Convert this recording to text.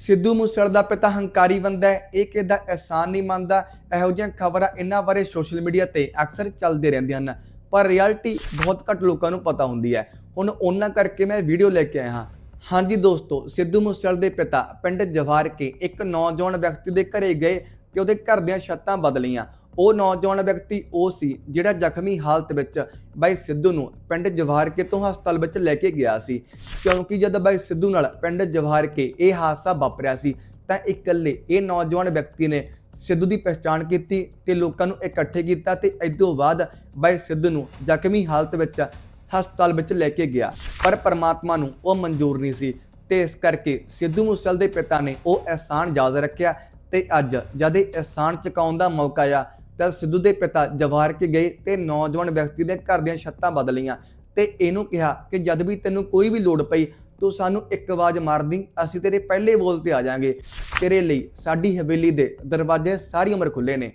ਸਿੱਧੂ ਮੂਸੇਵਾਲੇ ਦਾ ਪਿਤਾ ਹੰਕਾਰੀ ਬੰਦਾ ਹੈ, ਇਹ ਕਿਸੇ ਦਾ ਅਹਿਸਾਨ ਨਹੀਂ ਮੰਨਦਾ। ਇਹੋ ਜਿਹੀਆਂ ਖਬਰਾਂ ਇਹਨਾਂ ਬਾਰੇ ਸੋਸ਼ਲ ਮੀਡੀਆ ਤੇ ਅਕਸਰ ਚੱਲਦੇ ਰਹਿੰਦੀਆਂ ਹਨ। ਪਰ ਰਿਐਲਿਟੀ ਬਹੁਤ ਘੱਟ ਲੋਕਾਂ ਨੂੰ ਪਤਾ ਹੁੰਦੀ ਹੈ। ਹੁਣ ਉਹਨਾਂ ਕਰਕੇ ਮੈਂ ਵੀਡੀਓ ਲੈ ਕੇ ਆਇਆ ਹਾਂ। ਹਾਂਜੀ ਦੋਸਤੋ, ਸਿੱਧੂ ਮੂਸੇਵਾਲੇ ਦੇ ਪਿਤਾ ਪਿੰਡ ਜਵਾਰ ਕੇ ਇੱਕ ਨੌਜਵਾਨ ਵਿਅਕਤੀ ਦੇ ਘਰੇ ਗਏ ਤੇ ਉਹਦੇ ਘਰ ਦੀਆਂ ਛੱਤਾਂ ਬਦਲੀਆਂ। ਉਹ ਨੌਜਵਾਨ ਵਿਅਕਤੀ ਉਹ ਸੀ ਜਿਹੜਾ ਜ਼ਖਮੀ ਹਾਲਤ ਵਿੱਚ ਬਾਈ ਸਿੱਧੂ ਨੂੰ ਪਿੰਡ ਜਵਾਰ ਕੇ ਤੋਂ ਹਸਪਤਾਲ ਵਿੱਚ ਲੈ ਕੇ ਗਿਆ ਸੀ। ਕਿਉਂਕਿ ਜਦ ਬਾਈ ਸਿੱਧੂ ਨਾਲ ਪਿੰਡ ਜਵਾਰ ਕੇ ਇਹ ਹਾਦਸਾ ਵਾਪਰਿਆ ਸੀ, ਤਾਂ ਇਕੱਲੇ ਇਹ ਨੌਜਵਾਨ ਵਿਅਕਤੀ ਨੇ ਸਿੱਧੂ ਦੀ ਪਛਾਣ ਕੀਤੀ ਤੇ ਲੋਕਾਂ ਨੂੰ ਇਕੱਠੇ ਕੀਤਾ ਤੇ ਇਸ ਤੋਂ ਬਾਅਦ ਬਾਈ ਸਿੱਧੂ ਨੂੰ ਜ਼ਖਮੀ ਹਾਲਤ ਵਿੱਚ ਹਸਪਤਾਲ ਵਿੱਚ ਲੈ ਕੇ ਗਿਆ। ਪਰ ਪਰਮਾਤਮਾ ਨੂੰ ਉਹ ਮਨਜ਼ੂਰ ਨਹੀਂ ਸੀ ਤੇ ਇਸ ਕਰਕੇ ਸਿੱਧੂ ਮੂਸੇਵਾਲੇ ਦੇ ਪਿਤਾ ਨੇ ਉਹ ਅਹਿਸਾਨ ਯਾਦ ਰੱਖਿਆ ਤੇ ਅੱਜ ਜਦ ਇਹ ਅਹਿਸਾਨ ਚੁਕਾਉਣ ਦਾ ਮੌਕਾ ਆ ਤਾਂ ਸਿੱਧੂ ਦੇ ਪਿਤਾ ਜਵਾਰ ਕੇ ਗਏ ਤੇ ਨੌਜਵਾਨ ਵਿਅਕਤੀ ਦੇ ਘਰ ਦੀਆਂ ਛੱਤਾਂ ਬਦਲੀਆਂ ਤੇ ਇਹਨੂੰ ਕਿਹਾ ਕਿ ਜਦ ਵੀ ਤੈਨੂੰ ਕੋਈ ਵੀ ਲੋੜ ਪਈ, ਤੂੰ ਸਾਨੂੰ ਇੱਕ ਆਵਾਜ਼ ਮਾਰਦੀ, ਅਸੀਂ ਤੇਰੇ ਪਹਿਲੇ ਬੋਲ ਤੇ ਆ ਜਾਾਂਗੇ। ਤੇਰੇ ਲਈ ਸਾਡੀ ਹਵੇਲੀ ਦੇ ਦਰਵਾਜ਼ੇ ਸਾਰੀ ਉਮਰ ਖੁੱਲੇ ਨੇ।